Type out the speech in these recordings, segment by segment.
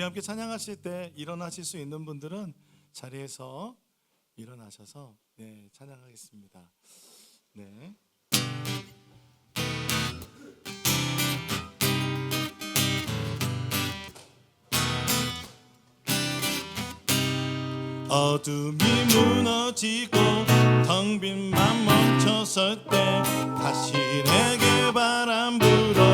우리 함께 찬양하실 때 일어나실 수 있는 분들은 자리에서 일어나셔서 네, 찬양하겠습니다. 네. 어둠이 무너지고 텅 빈 맘 멈춰설 때 다시 내게 바람 불어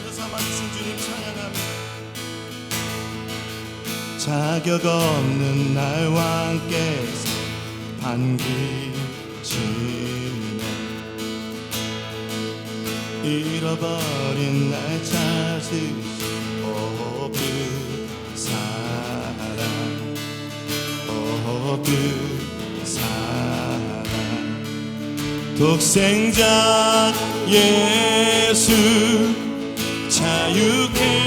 사자 삼아주신 주님 찬양합니다. 자격 없는 나와 함께 반기치네. 잃어버린 날 찾으신 오그 사랑 오그 사랑 독생자 예수. you can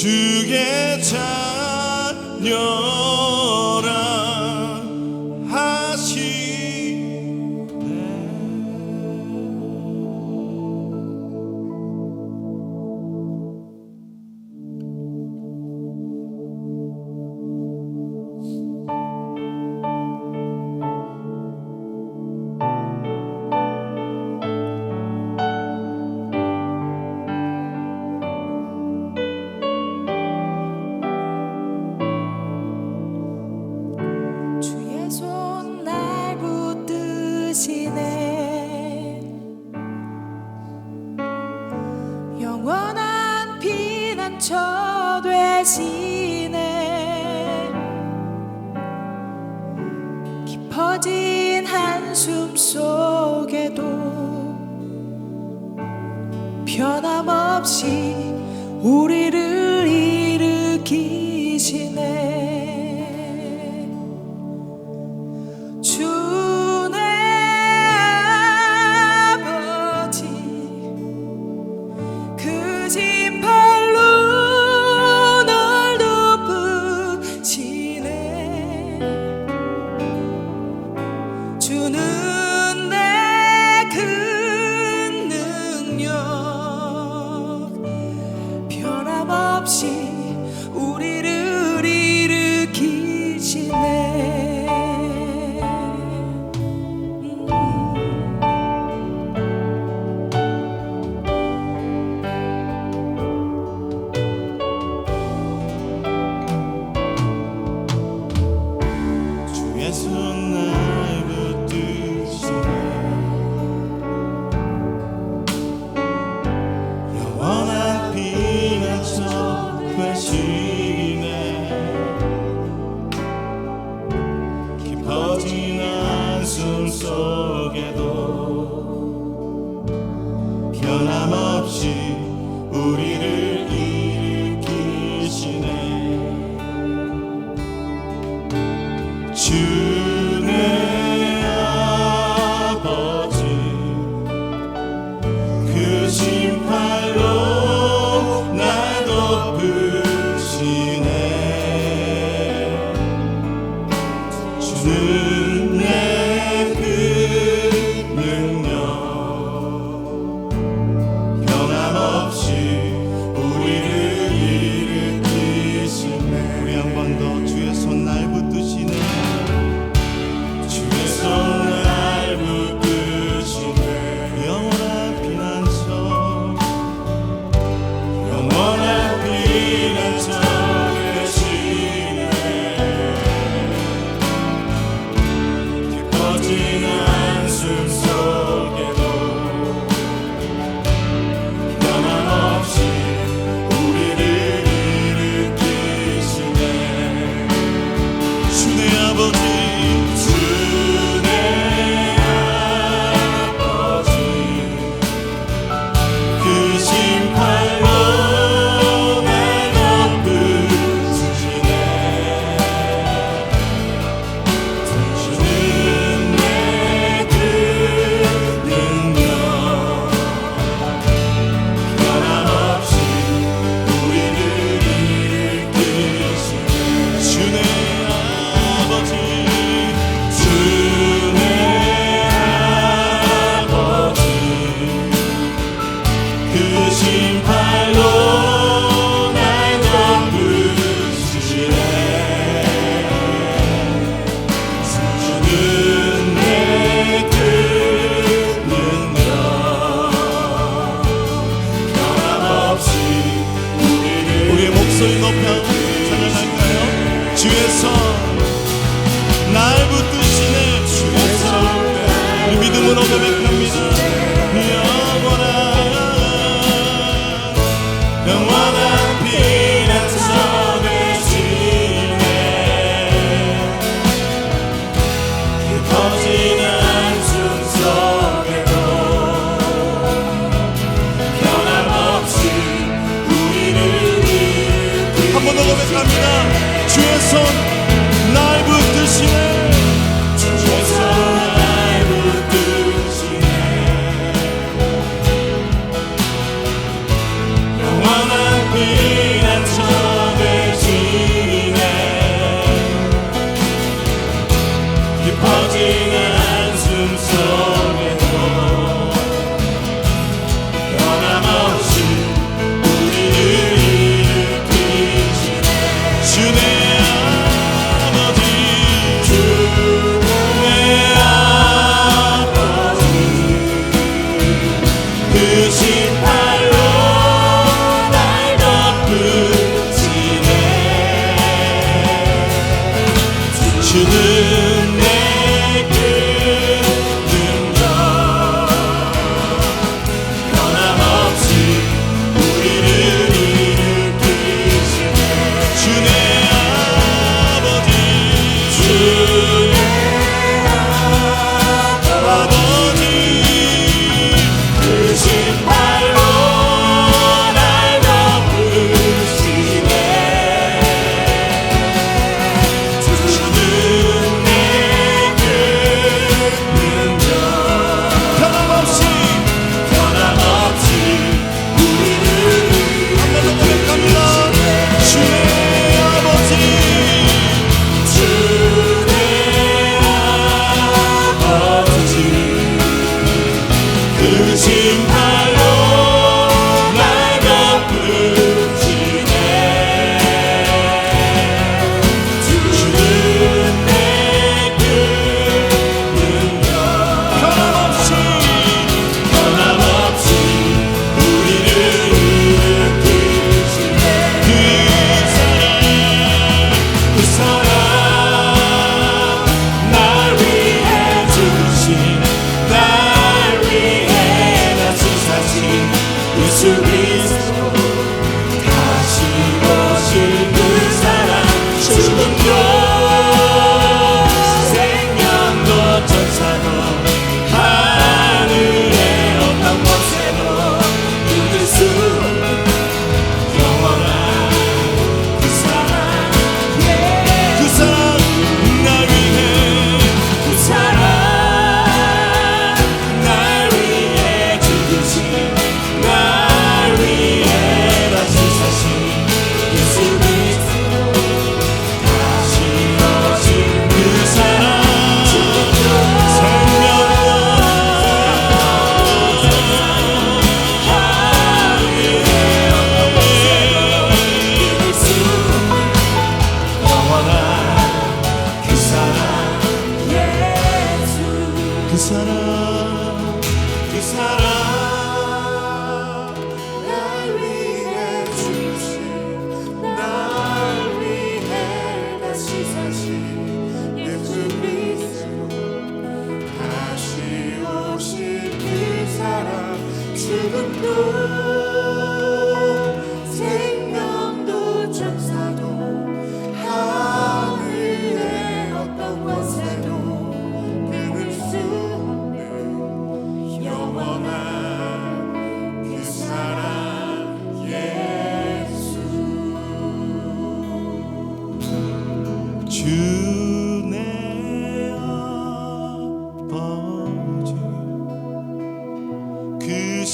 주의 자녀. 어둠 속에도 변함없이 우리를 일으키시네. 주에서 날 붙드시네 주에서. 믿음으로 고백합니다.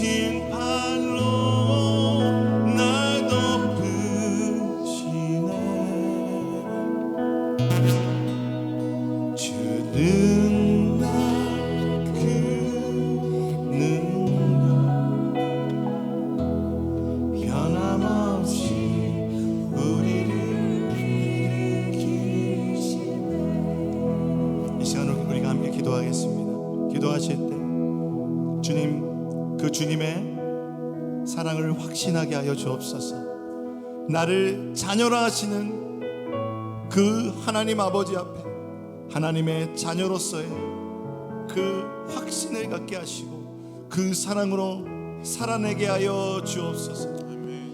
tears. 하여 주옵소서. 나를 자녀로 하시는 그 하나님 아버지 앞에 하나님의 자녀로서의 그 확신을 갖게 하시고 그 사랑으로 살아내게 하여 주옵소서.